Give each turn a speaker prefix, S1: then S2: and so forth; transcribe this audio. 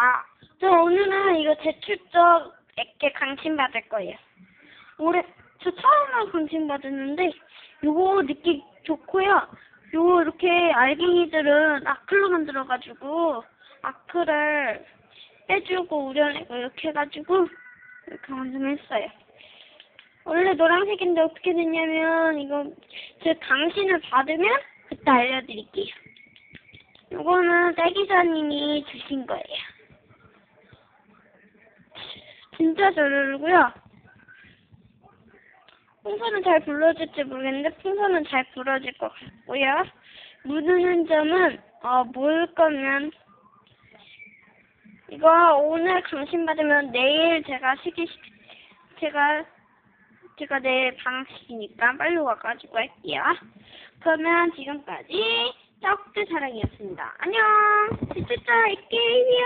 S1: 아, 저 오늘은 이거 제출적에게 강신받을 거예요. 올해 저 처음으로 강신받았는데 요거 느낌 좋고요. 요거 이렇게 알갱이들은 아크로 만들어가지고 아크를 빼주고 우려내고 이렇게 해가지고 이렇게 완성했어요. 원래 노란색인데 어떻게 됐냐면 이거 제 강신을 받으면 그때 알려드릴게요. 요거는 딸기사님이 주신 거예요. 진짜 잘 어울리고요. 풍선은 잘 불러질지 모르겠는데 풍선은 잘 불어질 것 같고요. 묻는 점은 어, 뭘 거면 이거 오늘 강신 받으면 내일 제가 시기 제가 제가 내일 방학이니까 빨리 와가지고 할게요. 그러면 지금까지 떡드 사랑이었습니다. 안녕. 진짜 할게요.